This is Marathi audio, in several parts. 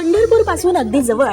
पंढरपूरपासून अगदी जवळ.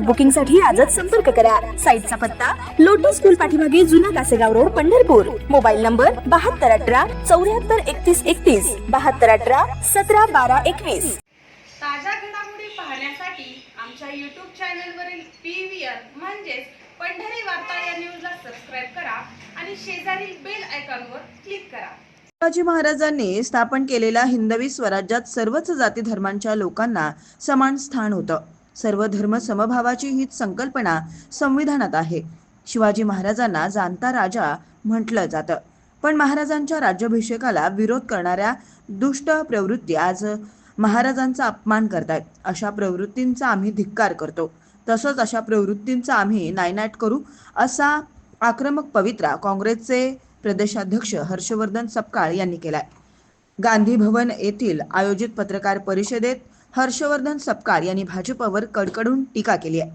बुकिंगसाठी आजच संपर्क करा. साईटचा पत्ता लोटस स्कूल पाठीमागे जुना Kasegaon road Pandharpur. Mobile number बहात्तर अठरा चौऱ्याहत्तर एकतीस एकतीस बहात्तर अठरा सतरा बारा एकवीस. ताज्या घडामोडी पाहण्यासाठी आमच्या यूट्यूब चॅनलवरील पी व्ही आर म्हणजेच पंढरी वार्ता या न्यूजला सबस्क्राईब करा आणि शेजारील बेल आयकॉनवर क्लिक करा. शिवाजी महाराजांनी स्थापन केलेल्या हिंदवी स्वराज्यात सर्वच जाती धर्मांच्या लोकांना समान स्थान होतं. सर्व धर्म समभावाची हीच संकल्पना संविधानात आहे. शिवाजी महाराजांना जाणता राजा म्हटलं जातं. पण महाराजांच्या राज्याभिषेकाला विरोध करणाऱ्या दुष्ट प्रवृत्ती आज महाराजांचा अपमान करतायत. अशा प्रवृत्तींचा आम्ही धिक्कार करतो. तसंच अशा प्रवृत्तींचा आम्ही नायनाट करू असा आक्रमक पवित्रा काँग्रेसचे प्रदेशाध्यक्ष हर्षवर्धन सपकाळ यांनी केलाय. गांधी भवन येथील आयोजित पत्रकार परिषदेत हर्षवर्धन सपकाळ यांनी भाजपवर कडकडून टीका केली आहे.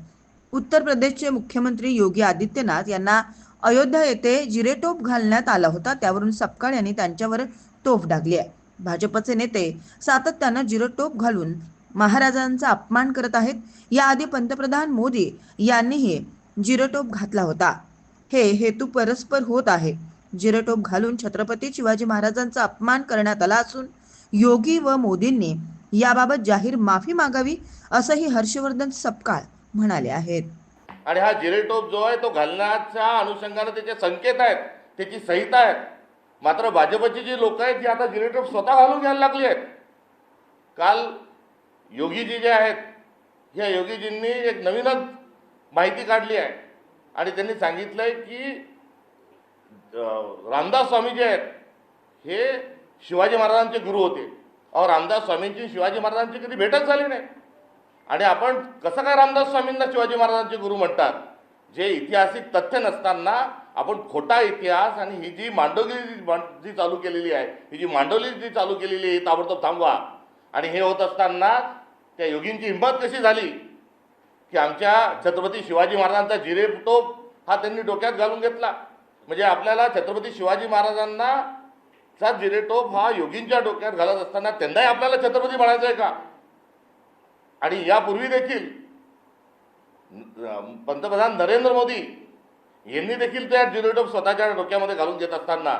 उत्तर प्रदेशचे मुख्यमंत्री योगी आदित्यनाथ यांना अयोध्या येथे जिरेटोप घालण्यात आला होता त्यावरून सपकाळ यांनी त्यांच्यावर तोफ डागली आहे. भाजपचे नेते सातत्यानं जिरेटोप घालून महाराजांचा अपमान करत आहेत याआधी पंतप्रधान मोदी यांनीही जिरेटोप घातला होता. हे हेतू परस्पर होत आहे. जिरटोप घालून छत्रपती शिवाजी महाराजांचा अपमान करण्यात आला असून योगी व मोदींनी याबाबत जाहीर माफी मागावी असंही हर्षवर्धन सपकाळ म्हणाले आहेत. आणि हा जिरेटोप जो आहे तो घालण्याच्या अनुषंगाने त्याचे संकेत आहेत त्याची संहिता आहेत. मात्र भाजपची जी लोक आहेत ती आता जिरेटोप स्वतः घालून घ्यायला लागली आहेत. काल योगीजी जे आहेत ह्या योगीजींनी एक नवीनच माहिती काढली आहे. आणि त्यांनी सांगितलं आहे की रामदास स्वामी जे आहेत हे शिवाजी महाराजांचे गुरु होते. अहो रामदास स्वामींची शिवाजी महाराजांची कधी भेटच झाली नाही. आणि आपण कसं काय रामदास स्वामींना शिवाजी महाराजांचे गुरु म्हणतात? जे ऐतिहासिक तथ्य नसताना आपण खोटा इतिहास आणि ही जी मांडवली जी चालू केलेली आहे ही जी मांडवली जी चालू केलेली आहे ताबडतोब थांबवा. आणि हे होत असताना त्या योगींची हिंमत कशी झाली? की आमच्या छत्रपती शिवाजी महाराजांचा जिरेटोप हा त्यांनी डोक्यात घालून घेतला. म्हणजे आपल्याला छत्रपती शिवाजी महाराजांना चा जिरेटोप हा योगींच्या डोक्यात घालत असताना त्यांनाही आपल्याला छत्रपती म्हणायचं आहे का? आणि यापूर्वी देखील पंतप्रधान नरेंद्र मोदी यांनी देखील त्या जिरेटोप स्वतःच्या डोक्यामध्ये घालून घेत असताना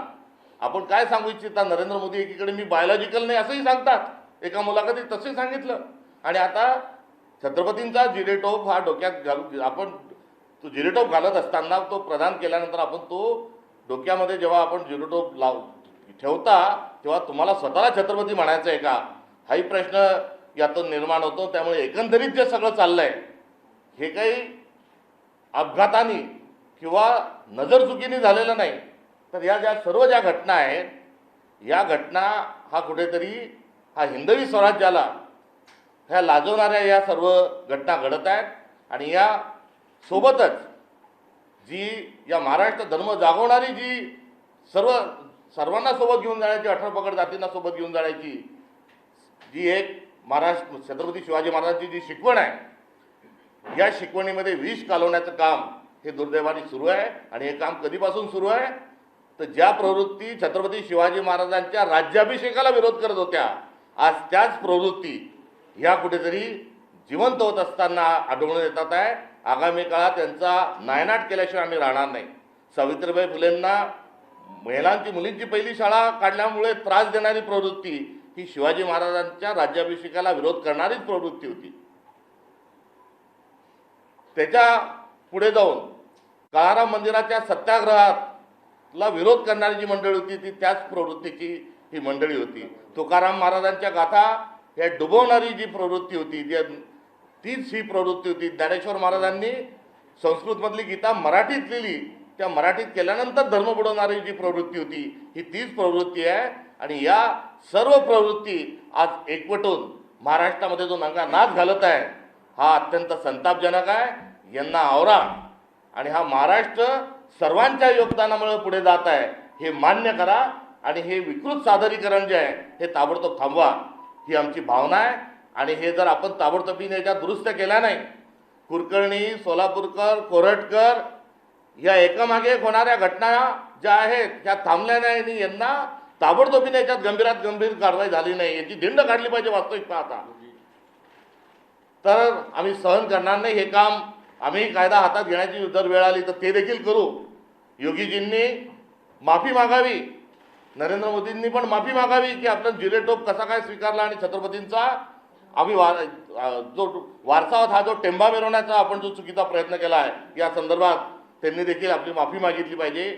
आपण काय सांगू इच्छिता? नरेंद्र मोदी एकीकडे मी बायोलॉजिकल नाही असंही सांगतात. एका मुलाखतीत तसंही सांगितलं. आणि आता छत्रपतींचा जिरेटोप हा डोक्यात घालून आपण तो जिरेटोप घालत असताना तो प्रदान केल्यानंतर आपण तो डोक्यामध्ये जेव्हा आपण जिरेटोप लाव ठेवता तेव्हा तुम्हाला स्वतःला छत्रपती म्हणायचं आहे का? हाही प्रश्न यातून निर्माण होतो. त्यामुळे एकंदरीत जे सगळं चाललंय हे काही अपघाताने किंवा नजरचुकीने झालेलं नाही. तर या ज्या सर्व ज्या घटना आहेत या घटना हा कुठेतरी हा हिंदवी स्वराज्याला ह्या लाजवणाऱ्या या सर्व घटना घडत आहेत. आणि या सोबतच जी या महाराष्ट्र धर्म जागवणारी जी सर्व सर्वांना सोबत घेऊन जाण्याची अठरा पकड जातींना सोबत घेऊन जाण्याची जी एक महाराष्ट्र छत्रपती शिवाजी महाराजांची जी शिकवण आहे या शिकवणीमध्ये विष कालवण्याचं काम हे दुर्दैवाने सुरू आहे आणि हे काम कधीपासून सुरू आहे? तर ज्या प्रवृत्ती छत्रपती शिवाजी महाराजांच्या राज्याभिषेकाला विरोध करत होत्या आज त्याच प्रवृत्ती ह्या कुठेतरी जिवंत होत असताना आढळून येतात आहे आगामी काळात त्यांचा नायनाट केल्याशिवाय आम्ही राहणार नाही. सावित्रीबाई फुलेंना महिलांची मुलींची पहिली शाळा काढल्यामुळे त्रास देणारी प्रवृत्ती ही शिवाजी महाराजांच्या राज्याभिषेकाला विरोध करणारीच प्रवृत्ती होती. त्याच्या पुढे जाऊन काळाराम मंदिराच्या सत्याग्रहाला विरोध करणारी जी मंडळी होती ती त्याच प्रवृत्तीची ही मंडळी होती. तुकाराम महाराजांच्या गाथा ह्या डुबवणारी जी प्रवृत्ती होती जी तीच ही प्रवृत्ती होती. ज्ञानेश्वर महाराजांनी संस्कृतमधली गीता मराठीत लिहिली. त्या मराठीत केल्यानंतर धर्म बुडवणारी जी प्रवृत्ती होती ही तीच प्रवृत्ती आहे. आणि या सर्व प्रवृत्ती आज एकवटून महाराष्ट्रामध्ये जो नंगा नाच घालत आहे हा अत्यंत संतापजनक आहे. यांना आवरा. आणि हा महाराष्ट्र सर्वांच्या योगदानामुळे पुढे जात आहे हे मान्य करा. आणि हे विकृत सादरीकरण जे आहे हे ताबडतोब थांबवा. ही आमची भावना आहे. आणि हे जर आपण ताबडतोबीने याच्यात दुरुस्त केल्या नाही कुलकर्णी सोलापूरकर कोरटकर या एकामागे एक होणाऱ्या घटना ज्या आहेत त्या थांबल्या नाही आणि यांना ताबडतोबीने याच्यात गंभीरात गंभीर कारवाई झाली नाही याची धिंड काढली पाहिजे वास्तविक पाहता. तर आम्ही सहन करणार नाही हे काम आम्ही कायदा हातात घेण्याची जर वेळ आली तर ते देखील करू. योगीजींनी माफी मागावी नरेंद्र मोदींनी पण माफी मागावी की आपला जिरेटोप कसा काय स्वीकारला आणि छत्रपतींचा आम्ही वार जो वारसावत हा जो टेंबा मिरवण्याचा आपण जो चुकीचा प्रयत्न केला आहे या संदर्भात त्यांनी देखील आपली माफी मागितली पाहिजे.